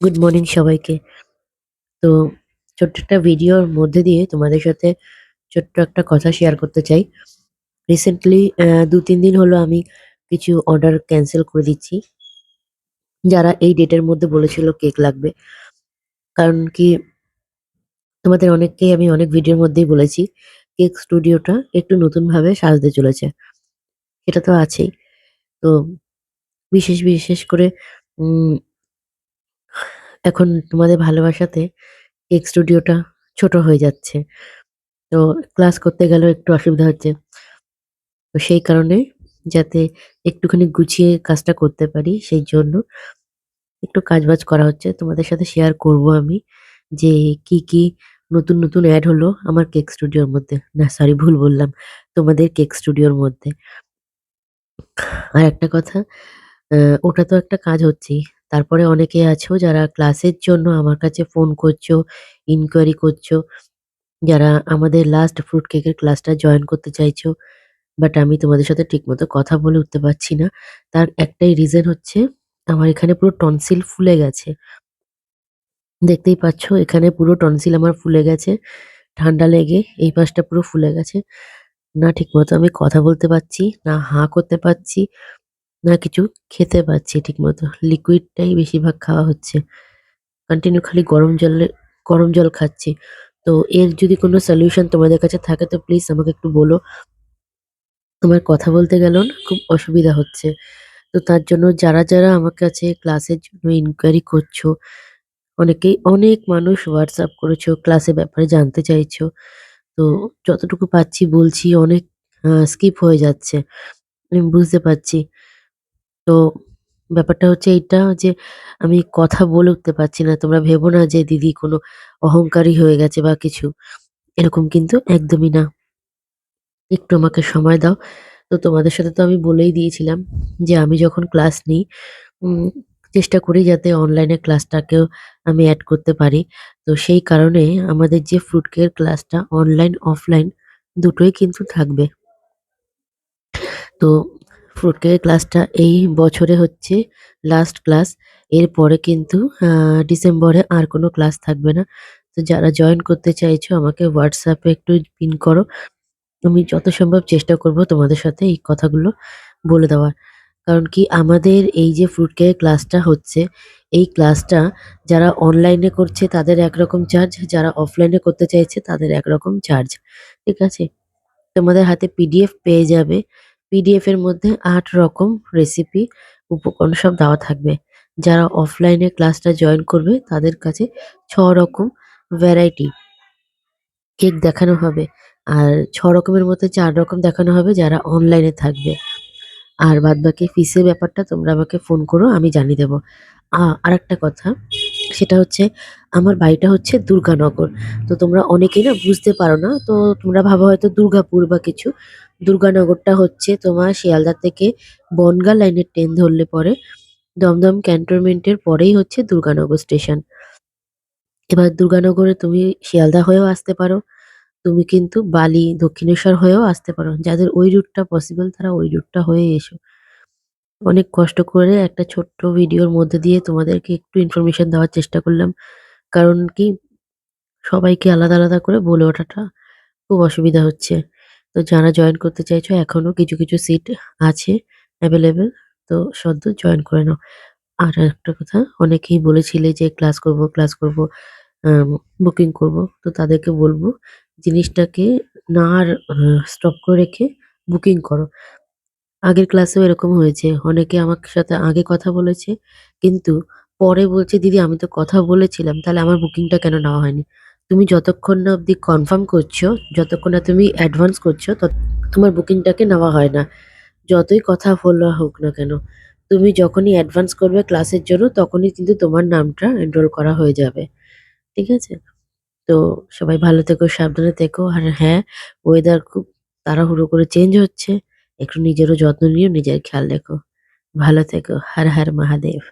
Good morning সবাইকে। তো ছোট্ট একটা ভিডিওর মধ্যে দিয়ে তোমাদের সাথে ছোট্ট একটা কথা শেয়ার করতে চাই। রিসেন্টলি দু তিন দিন হলো আমি কিছু অর্ডার ক্যান্সেল করে দিচ্ছি। যারা এই ডেটের মধ্যে বলেছিল কেক লাগবে। কারণ কি, তোমাদের অনেককেই আমি অনেক ভিডিওর মধ্যেই বলেছি কেক স্টুডিওটা একটু নতুনভাবে সাজতে চলেছে। সেটা তো আছেই। তো বিশেষ বিশেষ করে এখন তোমাদের ভালোবাসাতে কেক স্টুডিওটা ছোট হয়ে যাচ্ছে। তো ক্লাস করতে গেলেও একটু অসুবিধা হচ্ছে। তো সেই কারণে যাতে একটুখানি গুছিয়ে কাজটা করতে পারি, সেই জন্য একটু কাজবাজ করা হচ্ছে। তোমাদের সাথে শেয়ার করব আমি যে কি কি নতুন নতুন অ্যাড হলো আমার কেক স্টুডিওর মধ্যে। না সরি ভুল বললাম। তোমাদের কেক স্টুডিওর মধ্যে। আর একটা কথা ওটা তো একটা কাজ হচ্ছেই। তারপরে অনেকে আছো যারা ক্লাসের জন্য আমার কাছে ফোন করছ ইনকোয়ারি করছ, যারা আমাদের লাস্ট ফ্রুট কেকের ক্লাসটা জয়েন করতে চাইছো বাট আমি তোমাদের সাথে ঠিকমতো কথা বলে উঠতে পারছি না। তার একটাই রিজন হচ্ছে, আমার এখানে পুরো টনসিল ফুলে গেছে। দেখতেই পাচ্ছ, এখানে পুরো টনসিল আমার ফুলে গেছে, ঠান্ডা লেগে এই পাশটা পুরো ফুলে গেছে। না ঠিকমতো আমি কথা বলতে পারছি, না হাঁ করতে পারছি না কিছু খেতে পারছি ঠিকমতো। লিকুইডটাই বেশিরভাগ খাওয়া হচ্ছে। কন্টিনিউ খালি গরম জলে, গরম জল খাচ্ছি। তো এর যদি কোনো সলিউশন তোমাদের কাছে থাকে তো প্লিজ আমাকে একটু বলো। তোমার কথা বলতে গেলেও না খুব অসুবিধা হচ্ছে। তো তার জন্য যারা যারা আমার কাছে ক্লাসের জন্য ইনকোয়ারি করছ, অনেকেই, অনেক মানুষ হোয়াটসঅ্যাপ করেছ ক্লাসের ব্যাপারে জানতে চাইছো। তো যতটুকু পাচ্ছি বলছি, অনেক স্কিপ হয়ে যাচ্ছে। আমি বুঝতে পারছি। তো ব্যাপারটা হচ্ছে এটা যে আমি কথা বলে উঠতে পারছি না। তোমরা ভেবো না যে দিদি কোনো অহংকারী হয়ে গেছে বা কিছু। এরকম কিন্তু একদমই না। একটু আমাকে সময় দাও। তো তোমাদের সাথে তো আমি বলেই দিয়েছিলাম যে আমি যখন ক্লাস নিই চেষ্টা করি যাতে অনলাইনে ক্লাসটাকেও আমি অ্যাড করতে পারি। তো সেই কারণে আমাদের যে ফ্রুট কেয়ার ক্লাসটা অনলাইন অফলাইন দুটোই কিন্তু থাকবে। তো ফ্রুট ক্লাসটা এই বছরে হচ্ছে লাস্ট ক্লাস এরপরে কিন্তু ডিসেম্বরে আর কোনো ক্লাস থাকবে না। তো যারা জয়েন করতে চাইছো, আমাকে হোয়াটসঅ্যাপে একটু পিন করো। আমি যত সম্ভব চেষ্টা করব তোমাদের সাথে এই কথাগুলো বলে দেওয়ার। কারণ কি, আমাদের এই যে ফ্রুট ক্লাসটা হচ্ছে, এই ক্লাসটা যারা অনলাইনে করছে, তাদের একরকম চার্জ যারা অফলাইনে করতে চাইছে, তাদের একরকম চার্জ ঠিক আছে? তোমাদের হাতে পিডিএফ পেয়ে যাবে। পিডিএফ এর মধ্যে আট রকম রেসিপি উপকরণ সব দেওয়া থাকবে। যারা অফলাইনে ক্লাসটা জয়েন করবে, তাদের কাছে ছ রকম ভ্যারাইটি কেক দেখানো হবে। আর ছ রকমের মধ্যে চার রকম দেখানো হবে যারা অনলাইনে থাকবে। আর বাদবাকি ফিসের ব্যাপারটা তোমরা আমাকে ফোন করো, আমি জানিয়ে দেবো। আর একটা কথা, সেটা হচ্ছে আমার বাড়িটা হচ্ছে দুর্গানগর। তো তোমরা অনেকেই না বুঝতে পারো না, তো তোমরা ভাবো হয়তো দুর্গাপুর বা কিছু। দুর্গানগরটা হচ্ছে তোমার শিয়ালদা থেকে বনগা লাইনের ট্রেন ধরলে পরে, দমদম ক্যান্টনমেন্টের পরেই হচ্ছে দুর্গানগর স্টেশন। এবার দুর্গানগরে তুমি শিয়ালদা হয়েও আসতে পারো, তুমি কিন্তু বালি, দক্ষিণেশ্বর হয়েও আসতে পারো। যাদের ওই রুটটা পসিবল তারা ওই রুটটা হয়ে এসো। অনেক কষ্ট করে একটা ছোট্ট ভিডিওর মধ্যে দিয়ে তোমাদেরকে একটু ইনফরমেশন দেওয়ার চেষ্টা করলাম। কারণ কি, সবাইকে আলাদা আলাদা করে বলে ওঠাটা খুব অসুবিধা হচ্ছে। তো যারা জয়েন করতে চাইছো, এখনও কিছু কিছু সিট আছে অ্যাভেলেবেল তো সদ্য জয়েন করে নাও। আর একটা কথা, অনেকেই বলেছিলে যে ক্লাস করব ক্লাস করব বুকিং করব, তো তাদেরকে বলব জিনিসটাকে না আর স্টপ করে রেখে বুকিং করো। আগের ক্লাসেও এরকম হয়েছে, অনেকে আমার সাথে আগে কথা বলেছে, কিন্তু পরে বলছে, দিদি, আমি তো কথা বলেছিলাম, তাহলে আমার বুকিংটা কেন নেওয়া হয়নি? তুমি যতক্ষণ না অবধি কনফার্ম করছ, যতক্ষণ না তুমি অ্যাডভান্স করছ, তত তোমার বুকিংটাকে নেওয়া হয় না। যতই কথা বলা হোক না কেন, তুমি যখনই অ্যাডভান্স করবে ক্লাসের জন্য, তখনই কিন্তু তোমার নামটা এনরোল করা হয়ে যাবে। ঠিক আছে? তো সবাই ভালো থেকো, সাবধানে থেকো। আর হ্যাঁ ওয়েদার খুব তাড়াহুড়ো করে চেঞ্জ হচ্ছে। একটু নিজেরও যত্ন নিও, নিজের খেয়াল রেখো। ভালো থেকো। হর হর মহাদেব।